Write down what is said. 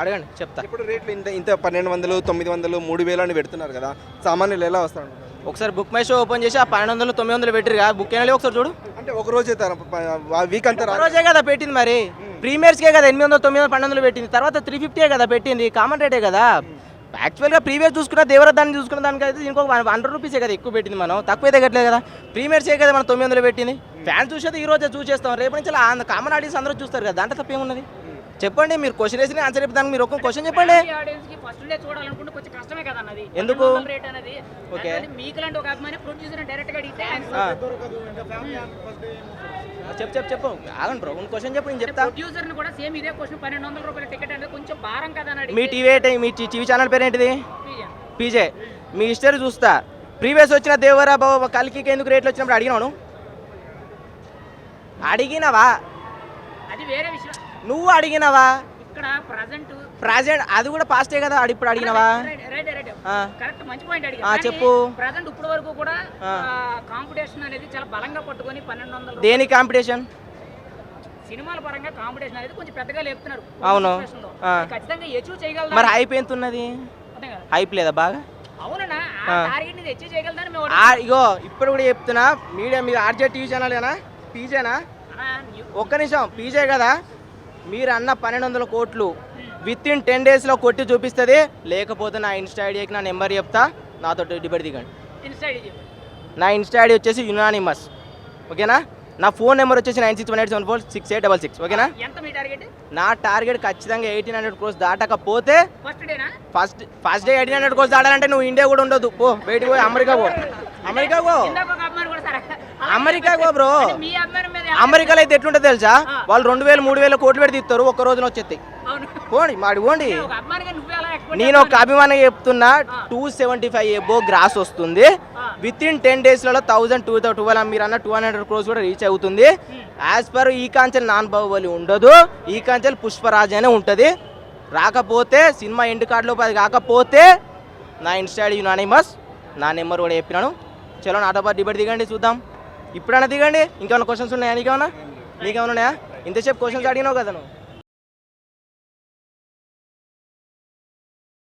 అడగండి చెప్తా. ఇప్పుడు రేట్లు ఇంత ఇంత పన్నెండు వందలు తొమ్మిది వందలు మూడు వేలు అని పెడుతున్నారు కదా సామాన్యులు ఎలా వస్తారు ఒకసారి బుక్ మై షో ఓపెన్ చేసి ఆ పన్నెండు వందలు తొమ్మిది వందలు పెట్టిరు బుక్ అయినా ఒకసారి చూడు. అంటే ఒక రోజే వీక్ అంతా రోజే కదా పెట్టింది మరి. ప్రీమియర్స్కే కదా ఎనిమిది వందలు తొమ్మిది వందలు పన్నెండు వందలు పెట్టింది. తర్వాత త్రీ ఫిఫ్టీయే కదా పెట్టింది కామన్ రేటే కదా. యాక్చువల్గా ప్రీవియస్ చూసుకున్న దేవర దాన్ని చూసుకున్న దానికి అయితే ఇంకొక హండ్రెడ్ రూపీసే కదా ఎక్కువ పెట్టింది మనం. తక్కువ తగ్గట్లేదు కదా. ప్రీమియర్సే కదా మనం తొమ్మిది వందలు పెట్టింది. ఫ్యాన్స్ చూసేది ఈ రోజే చూసేస్తాం. రేపు నుంచి అలా కామన్ ఆడియన్స్ అందరూ చూస్తారు కదా దాంట్లో తప్పేమున్నది? చెప్పండి మీరు క్వశ్చన్ వేసిన ఆన్సర్ చెప్పి దానికి మీరు ఒక క్వశ్చన్ చెప్పండి. ఆడియన్స్కి ఫస్ట్ డే చూడాలనుకుంటే కొంచెం కష్టమే కదా అన్నది. ఎందుకు? రేట్ అనేది ఓకే. ఆ. చెప్పు చెప్పు చెప్పు. ఆగండి బ్రో క్వశ్చన్ చెప్పు నేను చెప్తా. ప్రొడ్యూసర్ కూడా సేమ్ ఇదే క్వశ్చన్ పన్నెండు వందల రూపాయల టికెట్ అనేది కొంచెం భారం కదా మీ టీవీ ఏంటి? మీ టీవీ ఛానల్ పేరు ఏంటిది. పీజే మీ హిస్టరీ చూస్తా. ప్రీవియస్ వచ్చిన దేవరా బాబు కలికి ఎందుకు రేట్లు వచ్చినప్పుడు అడిగినావు అడిగినవా? అది వేరే విషయం. నువ్వు అడిగినవా? ఇక్కడ ప్రజెంట్ ప్రజెంట్ అది కూడా పాస్టే కదా అడి ఇప్పుడు అడిగినవా? రైట్ రైట్ ఆ, కరెక్ట్ మంచి పాయింట్ అడిగి ఆ, చెప్పు. ప్రజెంట్ ఇప్పుడు వరకు కూడా. కాంపిటీషన్ అనేది చాలా బలంగా పట్టుకొని పన్నెండు వందల దేని కాంపిటీషన్ సినిమాల పరంగా కాంపిటీషన్ అనేది కొంచెం పెద్దగా లేపుతున్నారు. అవును. ఖచ్చితంగా అచీవ్ చేయగలదా? మరి హైప్ ఎంత ఉన్నది. హైప్ లేదా బాగా? ఆ. టార్గెట్ అచీవ్ చేయగలదని ఇగో ఇప్పుడు కూడా చెప్తున్నా మీడియా మీరు ఆర్జే టీవీ ఛానల్ ఏనా? పీజేనా ఒక్క నిమిషం పీజే కదా? మీరు అన్న పన్నెండు వందల కోట్లు విత్ ఇన్ టెన్ డేస్లో కొట్టి చూపిస్తుంది. లేకపోతే నా ఇన్స్టా ఐడియాకి నా నెంబర్ చెప్తా. నాతో డిబేట్ దిగండి. నా ఇన్స్టా ఐడి వచ్చేసి యునానిమస్. ఓకేనా? నా ఫోన్ నెంబర్ వచ్చేసి nine six one eight seven four six eight double six. ఓకేనా? నా టార్గెట్ ఖచ్చితంగా eighteen hundred crores దాటకపోతే first first day eighteen hundred crores దాటాలంటే నువ్వు ఇండియా కూడా ఉండదు పో బయటికి పోయి అమెరికా పో. అమెరికా పో. అమెరికా పో బ్రో అభిమానం అమెరికాలో అయితే ఎట్లుంటుంది తెలుసా? వాళ్ళు రెండు వేలు మూడు వేలు కోట్లు పెడితే ఇస్తారు ఒక్క రోజున వచ్చేస్తాయి. పోండి మాడి పోండి. నేను ఒక అభిమానంగా చెప్తున్నా two seventy five above gross వస్తుంది. విత్ ఇన్ టెన్ డేస్లలో థౌసండ్ టూ ట్వెల్వ్ మీరు అన్న టూ హండ్రెడ్ క్రోస్ కూడా రీచ్ అవుతుంది. యాజ్ పర్ ఈ కాంచెల్ నాన్ బాహుబలి ఉండదు. ఈ కాంచెల్ పుష్పరాజ్ అనే ఉంటుంది. రాకపోతే సినిమా ఎండ్ కార్డులో అది కాకపోతే నా ఇన్స్టా యునానిమస్ నా నెంబర్ కూడా చెప్పినాను. చలో నాతో పాటు డిబేట్ దిగండి చూద్దాం. ఇప్పుడైనా దిగండి. ఇంకేమైనా క్వశ్చన్స్ ఉన్నాయా? నీకేమన్నా నీకేమైనా ఉన్నాయా? ఇంతసేపు క్వశ్చన్స్ అడిగినావు కదా నువ్వు.